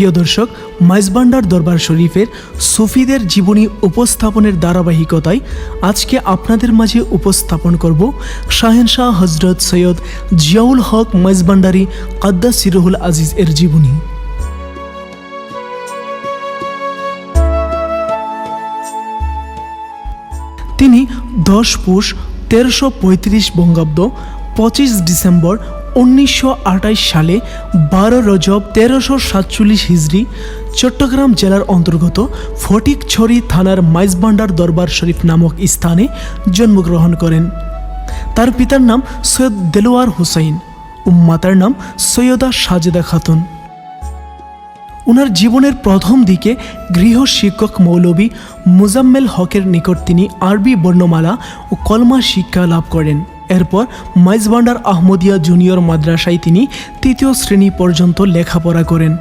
প্রিয় দর্শক, মাইজবান্ডার দরবার শরীফের সুফিদের জীবনী উপস্থাপনের ধারাবাহিকতায় আজকে আপনাদের মাঝে উপস্থাপন করব শাহেনশাহ হজরত সৈয়দ জিয়াউল হক মাইজবান্ডারি কাদ্দা সিরহুল আজিজ এর জীবনী। তিনি দশ পুষ তেরোশো পঁয়ত্রিশ বঙ্গাব্দ পঁচিশ ডিসেম্বর উনিশশো সালে বারো রজব তেরোশো সাতচল্লিশ হিজড়ি চট্টগ্রাম জেলার অন্তর্গত ফটিকছড়ি থানার মাইজবান্ডার দরবার শরীফ নামক স্থানে জন্মগ্রহণ করেন। তার পিতার নাম সৈয়দ দেলোয়ার হুসাইন, ও মাতার নাম সৈয়দা সাজেদা খাতুন। ওনার জীবনের প্রথম দিকে গৃহ শিক্ষক মৌলবী মুজাম্মেল হকের নিকট তিনি আরবি বর্ণমালা ও কলমা শিক্ষা লাভ করেন। এরপর মাইজবান্ডার আহমদিয়া জুনিয়র মাদ্রাসায় তিনি তৃতীয় শ্রেণি পর্যন্ত লেখাপড়া করেন।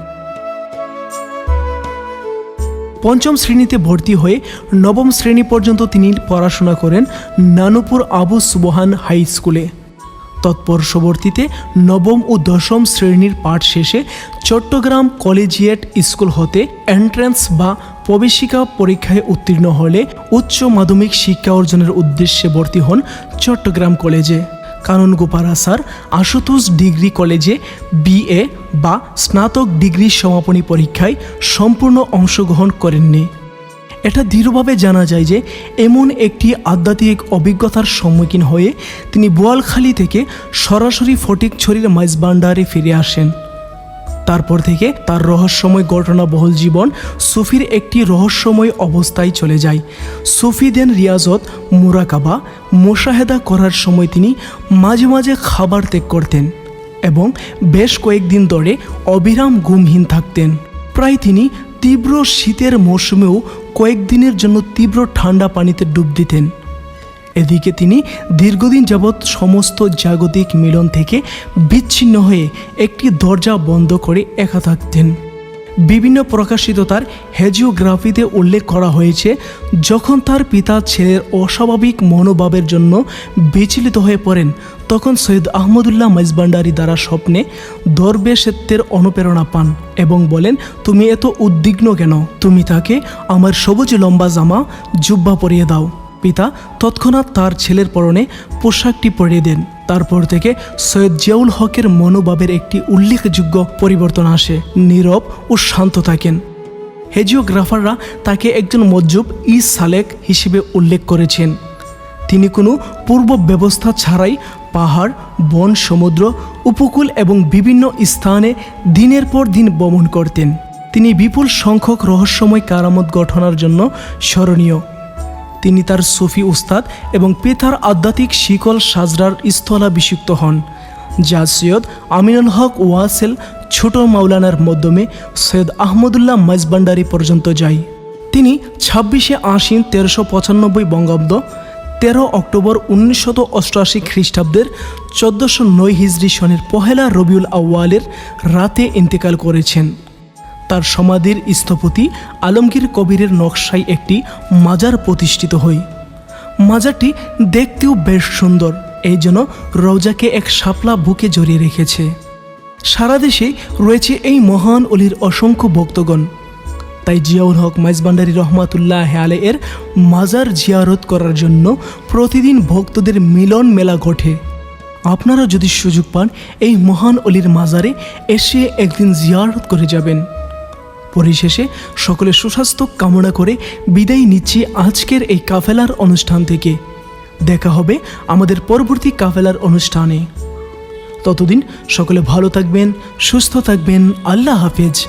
পঞ্চম শ্রেণীতে ভর্তি হয়ে নবম শ্রেণি পর্যন্ত তিনি পড়াশোনা করেন নানুপুর আবু সুবহান হাই স্কুলে। তৎপরবর্তীতে নবম ও দশম শ্রেণির পাঠ শেষে চট্টগ্রাম কলেজিয়েট স্কুল হতে এন্ট্রান্স বা প্রবেশিকা পরীক্ষায় উত্তীর্ণ হলে উচ্চ মাধ্যমিক শিক্ষা অর্জনের উদ্দেশ্যে ভর্তি হন চট্টগ্রাম কলেজে। Kanungopara sir Ashutosh degree কলেজে বিএ বা স্নাতক ডিগ্রি সমাপনী পরীক্ষায় সম্পূর্ণ অংশগ্রহণ করেননি। এটা দৃঢ়ভাবে জানা যায় যে এমন একটি আধ্যাত্মিক অভিজ্ঞতার সম্মুখীন হয়ে তিনি বোয়ালখালী থেকে সরাসরি ফটিকছড়ির মাইজবান্ডারে ফিরে আসেন। তারপর থেকে তার রহস্যময় ঘটনাবহুল জীবন সুফির একটি রহস্যময় অবস্থায় চলে যায়। সুফি দেন রিয়াজত, মুরাকাবা, মোশাহেদা করার সময় তিনি মাঝে মাঝে খাবার ত্যাগ করতেন এবং বেশ কয়েকদিন ধরে অবিরাম গুমহীন থাকতেন। প্রায় তিনি তীব্র শীতের মৌসুমেও কয়েকদিনের জন্য তীব্র ঠান্ডা পানিতে ডুব দিতেন। এদিকে তিনি দীর্ঘদিন যাবৎ সমস্ত জাগতিক মিলন থেকে বিচ্ছিন্ন হয়ে একটি দরজা বন্ধ করে একা থাকতেন। বিভিন্ন প্রকাশিত তার হেজিওগ্রাফিতে উল্লেখ করা হয়েছে, যখন তার পিতা ছেলের অস্বাভাবিক মনোভাবের জন্য বিচলিত হয়ে পড়েন, তখন সৈয়দ আহমদুল্লাহ মাইজবান্ডারি দ্বারা স্বপ্নে দরবেশেত্বের অনুপ্রেরণা পান এবং বলেন, তুমি এত উদ্বিগ্ন কেন? তুমি তাকে আমার সবুজ লম্বা জামা জুব্বা পরিয়ে দাও। পিতা তৎক্ষণাৎ তার ছেলের পরনে পোশাকটি পরিয়ে দেন। তারপর থেকে সৈয়দ জিয়াউল হকের মনোভাবের একটি উল্লেখযোগ্য পরিবর্তন আসে। নীরব ও শান্ত থাকেন। হেজিওগ্রাফাররা তাকে একজন মজ্জুব ই সালেক হিসেবে উল্লেখ করেছেন। তিনি কোনো পূর্ব ব্যবস্থা ছাড়াই পাহাড়, বন, সমুদ্র, উপকূল এবং বিভিন্ন স্থানে দিনের পর দিন ভ্রমণ করতেন। তিনি বিপুল সংখ্যক রহস্যময় কারামত গঠনার জন্য স্মরণীয়। তিনি তার সুফি উস্তাদ এবং পিতার আধ্যাত্মিক শিকল সাজরার স্থলাভিষিক্ত হন, যা সৈয়দ আমিনুল হক ওয়াসেল ছোট মাওলানার মাধ্যমে সৈয়দ আহমদুল্লাহ মাইজবান্ডারি পর্যন্ত যায়। তিনি ছাব্বিশে আশ্বিন তেরোশো পঁচানব্বই বঙ্গাব্দ তেরো অক্টোবর উনিশশত অষ্টআশি খ্রিস্টাব্দের চোদ্দোশো নয় হিজরি সনের পহেলা রবিউল আউয়ালের রাতে ইন্তেকাল করেছেন। তার সমাধির স্থপতি আলমগীর কবিরের নকশায় একটি মাজার প্রতিষ্ঠিত হয়। মাজারটি দেখতেও বেশ সুন্দর, এই জন্য রওজাকে এক শাপলা বুকে জড়িয়ে রেখেছে। সারা দেশে রয়েছে এই মহান অলির অসংখ্য ভক্তগণ। তাই জিয়াউল হক মাইজবান্ডারি রহমাতুল্লাহ আলে এর মাজার জিয়ারত করার জন্য প্রতিদিন ভক্তদের মিলন মেলা ঘটে। আপনারা যদি সুযোগ পান, এই মহান অলির মাজারে এসে একদিন জিয়ারত করে যাবেন। পরিশেষে সকলে সুস্বাস্থ্য কামনা করে বিদায় নিচ্ছি আজকের এই কাফেলার অনুষ্ঠান থেকে। দেখা হবে আমাদের পরবর্তী কাফেলার অনুষ্ঠানে। ততদিন সকলে ভালো থাকবেন, সুস্থ থাকবেন, আল্লাহ হাফেজ।